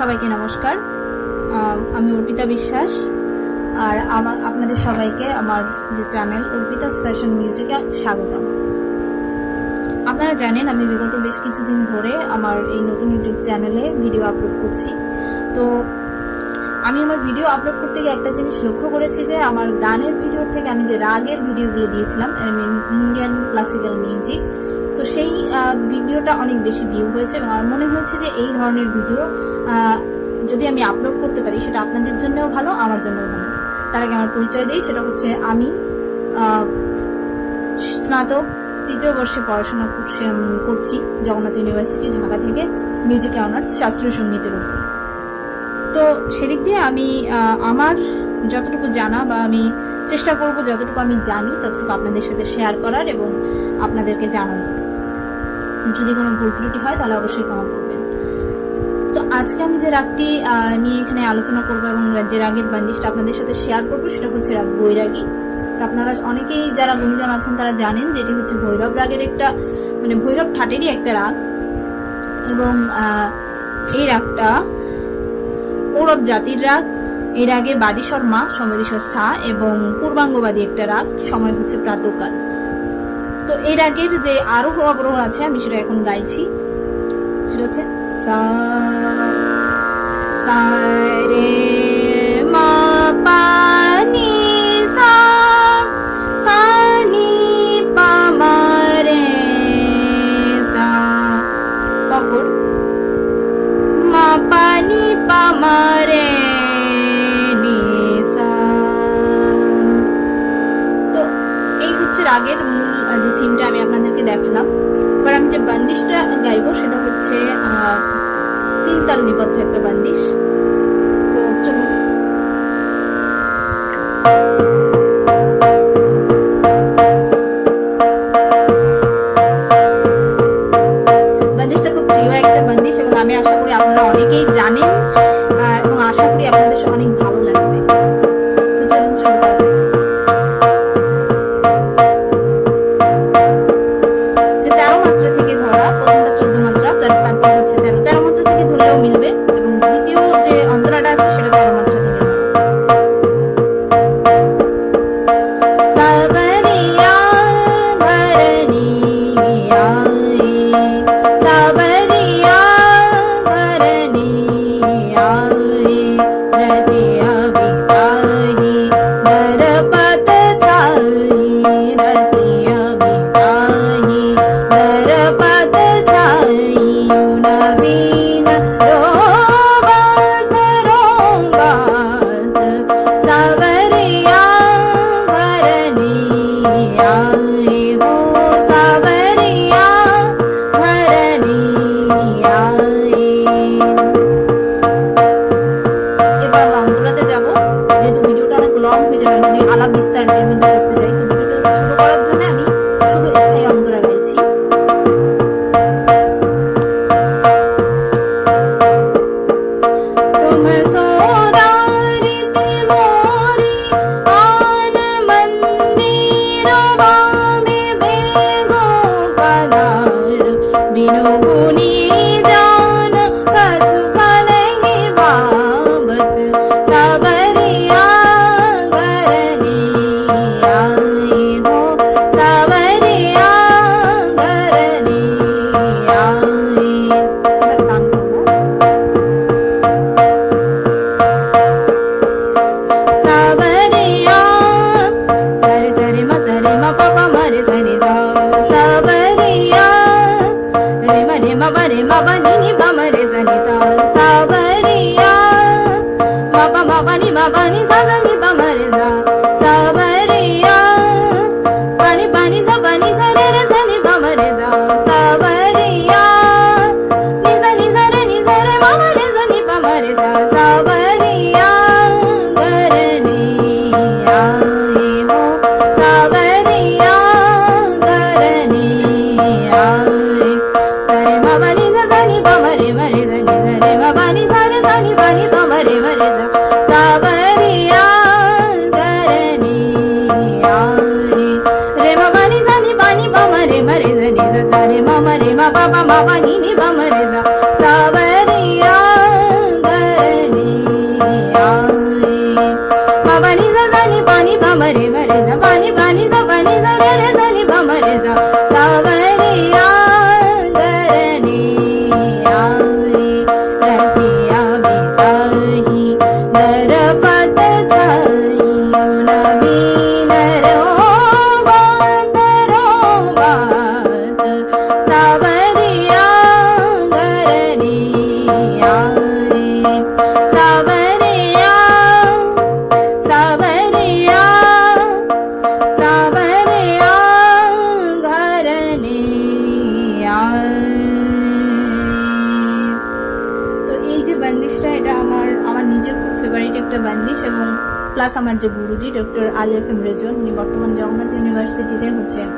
সবাইকে নমস্কার। আমি অর্পিতা বিশ্বাস আর আমার আপনাদের সবাইকে আমার যে চ্যানেল অর্পিতাস ফ্যাশন মিউজিকে স্বাগতম। আপনারা জানেন আমি বিগত বেশ কিছুদিন ধরে আমার এই নতুন ইউটিউব চ্যানেলে ভিডিও আপলোড করছি। তো আমি আমার ভিডিও আপলোড করতে গিয়ে একটা জিনিস লক্ষ্য করেছি যে আমার গানের ভিডিওর থেকে আমি যে রাগের ভিডিওগুলো দিয়েছিলাম I mean Indian classical music তো সেই ভিডিওটা অনেক বেশি ভিউ হয়েছে এবং আমার মনে হয়েছে যে এই ধরনের ভিডিও যদি আমি আপলোড করতে পারি সেটা আপনাদের জন্যও ভালো, আমার জন্যও ভালো। তার আগে আমার পরিচয় দিই, সেটা হচ্ছে আমি স্নাতক, তৃতীয় বর্ষে পড়াশোনা করছি জগন্নাথ ইউনিভার্সিটি ঢাকা থেকে মিউজিক অনার্স শাস্ত্রীয় সঙ্গীতের উপর। তো সেদিক দিয়ে আমি আমার যতটুকু জানা বা আমি চেষ্টা করব, যতটুকু আমি জানি, ততটুকু আপনাদের সাথে শেয়ার করার এবং আপনাদেরকে জানানোর। যদি কোনো ভুল ত্রুটি হয়, তাহলে অবশ্যই ক্ষমা করবেন। তো আজকে আমি যে রাগটি নিয়ে এখানে আলোচনা করব এবং যে রাগের বান্দিশটা আপনাদের সাথে শেয়ার করব, সেটা হচ্ছে রাগ বৈরাগী। তো আপনারা অনেকেই যারা গুণীজন আছেন, তারা জানেন যে এটি হচ্ছে ভৈরব রাগের একটা মানে ভৈরব ঠাটেরই একটা রাগ। এবং এই রাগটা ঔরব জাতির রাগ, এই রাগে বাদী শর্মা সমদিশ্বর সা এবং পূর্বাঙ্গবাদী একটা রাগ, সময় হচ্ছে প্রাতকাল। তো এর আগের যে আরোহ অবরোহ আছে, আমি সেটা এখন গাইছি। সেটা হচ্ছে, সা সা, রে, মা সা মা, রে, সা নি তো এই রাগের মূল যে থিমটা আমি আপনাদেরকে দেখালাম, এবার আমি যে বান্দিশটা গাইবো সেটা হচ্ছে তিন তাল নিবদ্ধ একটা বান্দিশ তো এবার অন্তরাতে যাব। যেহেতু ভিডিওটা অনেক লং হয়ে যাবে যদি আলাপ বিস্তার You. ni ma pa ni sa sa ni pa ma re sa sa pa re ya pa ni pa ni sa pa ni sa re re sa ni pa ma re sa sa pa re ya ni sa ni sa re ni sa re ma ma re sa ni pa ma re sa sa pa re जानी बानी बामा रे मरे जनी जसा रे मामा रे मा बाबा मामा नी नी बामा रे जा. सावरिया बाबानी जा जानी बानी बामा रे मरे जा. बानी बानी जा बानी जा रे रे जानी बामा रे जा. सावरिया गरनी आवरी रतिया बिताही दरपा ব্যান্ডিশ এবং প্লাস আমার যে Guruji, doctor Ali F M Rezon উনি বর্তমান জগন্নাথ ইউনিভার্সিটিতে হচ্ছেন।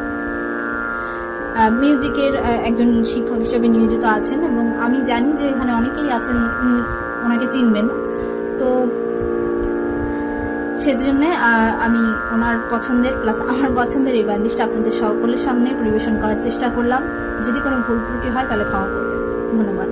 মিউজিকের একজন শিক্ষক হিসেবে নিয়োজিত আছেন এবং আমি জানি যে এখানে অনেকেই আছেন, উনি ওনাকে চিনবেন তো সেজন্য আমি ওনার পছন্দের, প্লাস আমার পছন্দের এই ব্যান্ডিশটা আপনাদের সকলের সামনে পরিবেশন করার চেষ্টা করলাম। যদি কোনো ভুল ত্রুটি হয় তাহলে ক্ষমা করবেন। ধন্যবাদ।